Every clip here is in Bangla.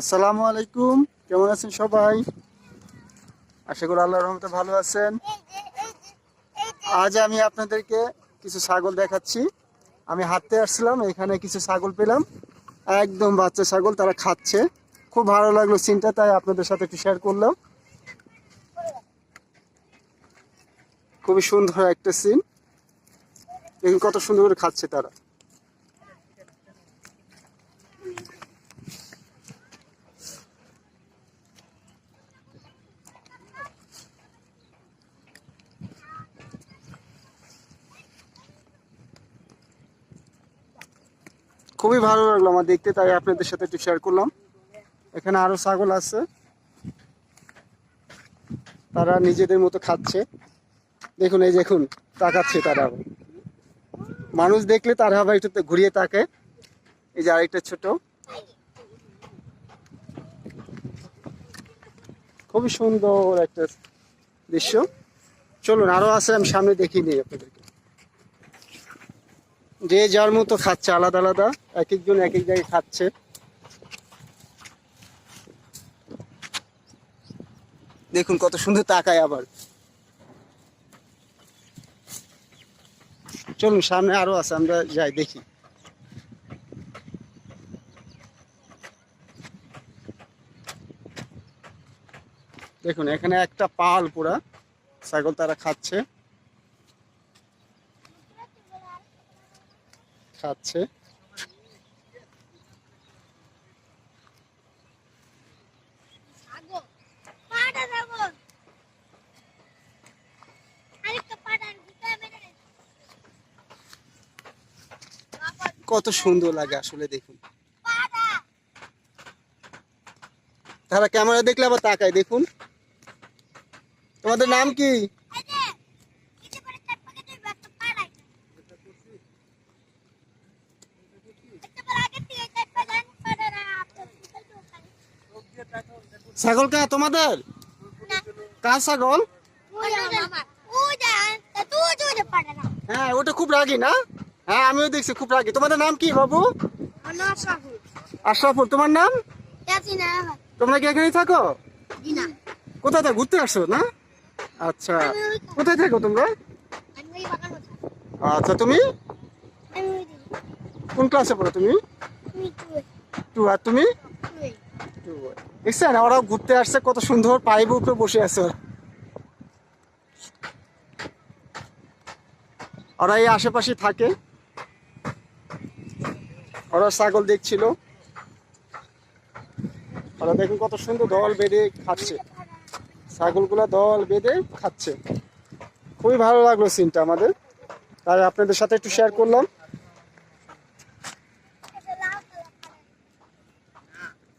আসসালামু আলাইকুম। কেমন আছেন সবাই? আশা করি আল্লাহর রহমতে ভালো আছেন। আজ আমি আপনাদেরকে কিছু ছাগল দেখাচ্ছি। আমি হাঁটতে আসছিলাম, এখানে কিছু ছাগল পেলাম। একদম বাচ্চা ছাগল, তারা খাচ্ছে। খুব ভালো লাগল সিনটা, তাই আপনাদের সাথে একটু শেয়ার করলাম। খুবই সুন্দর একটা সিন। কত সুন্দর করে খাচ্ছে তারা। খুবই ভালো লাগল আমার দেখতে, তাই আপনাদের সাথে একটু শেয়ার করলাম। এখানে আরও ছাগল আছে। তারা নিজেদের মতো খাচ্ছে। দেখুন, এই দেখুন তাকাচ্ছে তারা। মানুষ দেখলে তারা আবার একটু ঘুরিয়ে তাকে। এই যে আরেকটা ছোট। খুবই সুন্দর একটা দৃশ্য। চলুন, আরও আছে, আমি সামনে দেখিয়ে নিই আপনাদেরকে। যে যার মতো খাচ্ছে, আলাদা আলাদা। এক একজন এক এক জায়গায় খাচ্ছে। দেখুন কত সুন্দর তাকায় আবার। চলুন, সামনে আরও আছে, আমরা যাই, দেখি। দেখুন, এখানে একটা পাল পুরা, ছাগল তারা খাচ্ছে। খাচ্ছে। কত সুন্দর লাগে আসলে দেখুন। তারা ক্যামেরা দেখলে আবার তাকায় দেখুন। তোমাদের নাম কি এই যে নিচে পড়ে চাপ পাকে তুই একটা পাড়া একটা বার আগে থেকে চাপ পাড়া পাড়া না আপনার ভিতরে ঢোকালে ছাগল কা তোমাদের? কার ছাগল? হ্যাঁ ওটা খুব রাগি না? হ্যাঁ আমিও দেখছি খুব রাগি। তোমাদের নাম কি বাবু? আশরাফুল। তোমার নাম? তোমরা কি এখানেই থাকো? কোথায় থাকো? ঘুরতে আসছো না? আচ্ছা। কোথায় থাকো তোমরা? আচ্ছা তুমি? কোন ক্লাসে পড়ো তুমি? টু আর তুমি? দেখছেন, ওরাও ঘুরতে আসছে, কত সুন্দর পাইপ উপরে বসে আছে ওরা। এই আশেপাশে থাকে। ওরা ছাগল দেখছিল। ওরা দেখুন কত সুন্দর দল বেঁধে খাচ্ছে। ছাগলগুলা দল বেঁধে খাচ্ছে। খুবই ভালো লাগল সিনটা আমাদের। তাই আপনাদের সাথে একটু শেয়ার করলাম।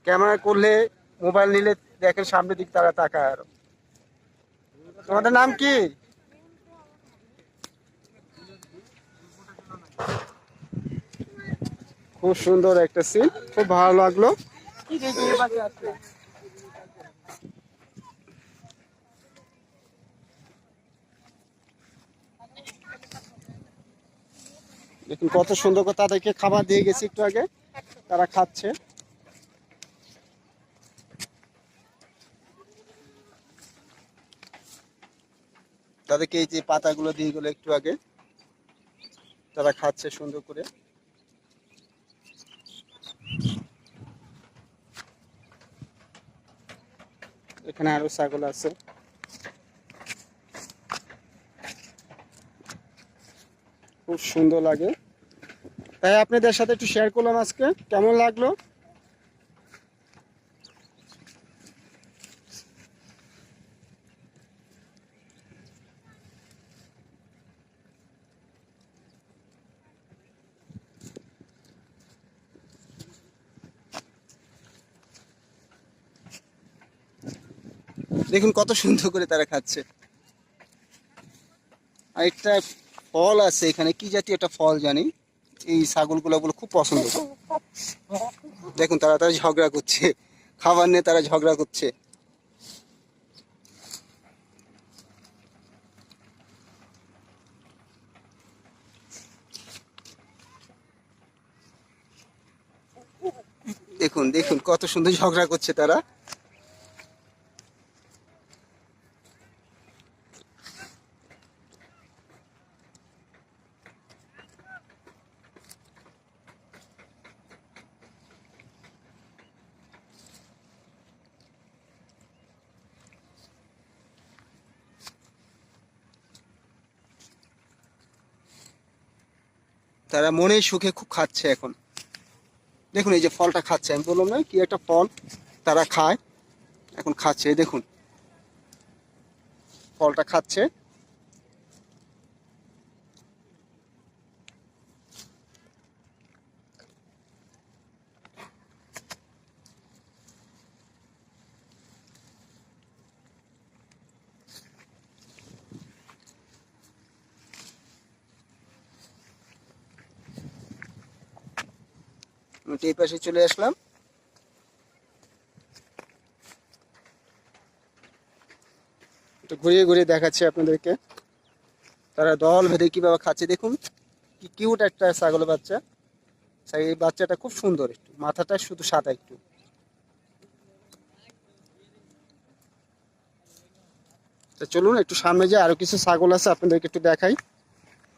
ক্যামেরা করলে, মোবাইল নিলে দেখেন সামনের দিক তারা তাকায় আরও। তোমাদের নাম কি? খুব সুন্দর একটা সিন খুব ভালো লাগল। দেখুন কত সুন্দর করে তাদেরকে খাবার দিয়ে গেছি একটু আগে, তারা খাচ্ছে। তাদেরকে এই যে পাতাগুলো দিয়ে গেলো একটু আগে, তারা খাচ্ছে সুন্দর করে। এখানে আরও ছাগল আছে। খুব সুন্দর লাগে। তাই আপনাদের সাথে একটু শেয়ার করলাম আজকে। কেমন লাগল? দেখুন কত সুন্দর করে তারা খাচ্ছে। আর একটা ফল আছে এখানে, কি জাতীয় একটা ফল জানি? এই ছাগলগুলো ওগুলো খুব পছন্দ। দেখুন তারা তারা ঝগড়া করছে। খাবার নিয়ে তারা ঝগড়া করছে। দেখুন দেখুন কত সুন্দর ঝগড়া করছে তারা। তারা মনে সুখে খুব খাচ্ছে এখন। দেখুন এই যে ফলটা খাচ্ছে, আমি বললাম না কি একটা ফল তারা খায়, এখন খাচ্ছে দেখুন। ফলটা খাচ্ছে। আমি এই পাশে চলে আসলাম। একটু ঘুরিয়ে ঘুরিয়ে দেখাচ্ছি আপনাদেরকে। তারা দল ভেদে কীভাবে খাচ্ছে, দেখুন, কি কিউট একটা ছাগল বাচ্চা। এই বাচ্চাটা খুব সুন্দর একটু, মাথাটা শুধু সাদা একটু। তো চলুন, একটু সামনে যে আরও কিছু ছাগল আছে, আপনাদেরকে একটু দেখাই।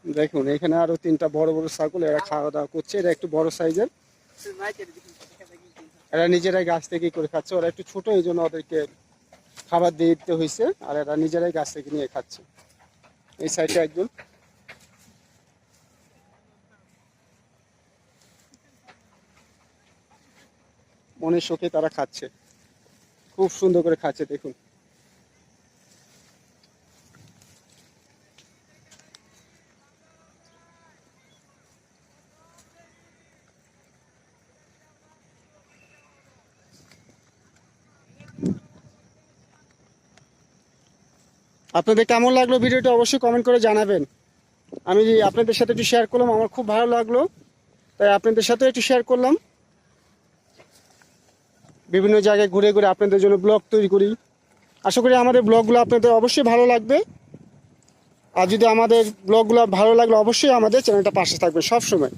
দেখুন, এখানে আরও তিনটা বড় বড় ছাগল, এরা খাওয়া দাওয়া করছে, এরা একটু বড় সাইজের এরা নিজেরাই গাছ থেকে করে খাচ্ছে। ওরা একটু ছোট এই জন্য ওদেরকে খাবার দিয়ে দিতে হয়েছে, আর এরা নিজেরাই গাছ থেকে নিয়ে খাচ্ছে। এই সাইডে একজন মনের শোকে তারা খাচ্ছে। খুব সুন্দর করে খাচ্ছে, দেখুন। আপনাদের কেমন লাগল ভিডিওটা অবশ্যই কমেন্ট করে জানাবেন। আমি আপনাদের সাথে একটু শেয়ার করলাম, আমার খুব ভালো লাগল। তাই আপনাদের সাথে একটু শেয়ার করলাম। বিভিন্ন জায়গায় ঘুরে ঘুরে আপনাদের জন্য ব্লগ তৈরি করি। আশা করি আমাদের ব্লগগুলো আপনাদের অবশ্যই ভালো লাগবে। আর যদি আমাদের ব্লগগুলো ভালো লাগলে, অবশ্যই আমাদের চ্যানেলটা পাশে থাকবে সব সময়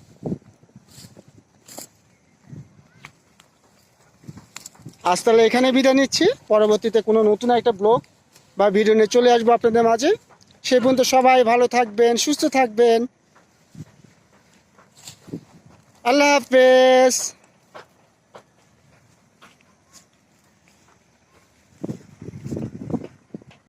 আজ তাহলে এখানে বিদায় নিচ্ছি। পরবর্তীতে কোনো নতুন একটা ব্লগ বা ভিডিও নিয়ে চলে আসব আপনাদের মাঝে। সেই পর্যন্ত সবাই ভালো থাকবেন, সুস্থ থাকবেন। আল্লাহ হাফেজ।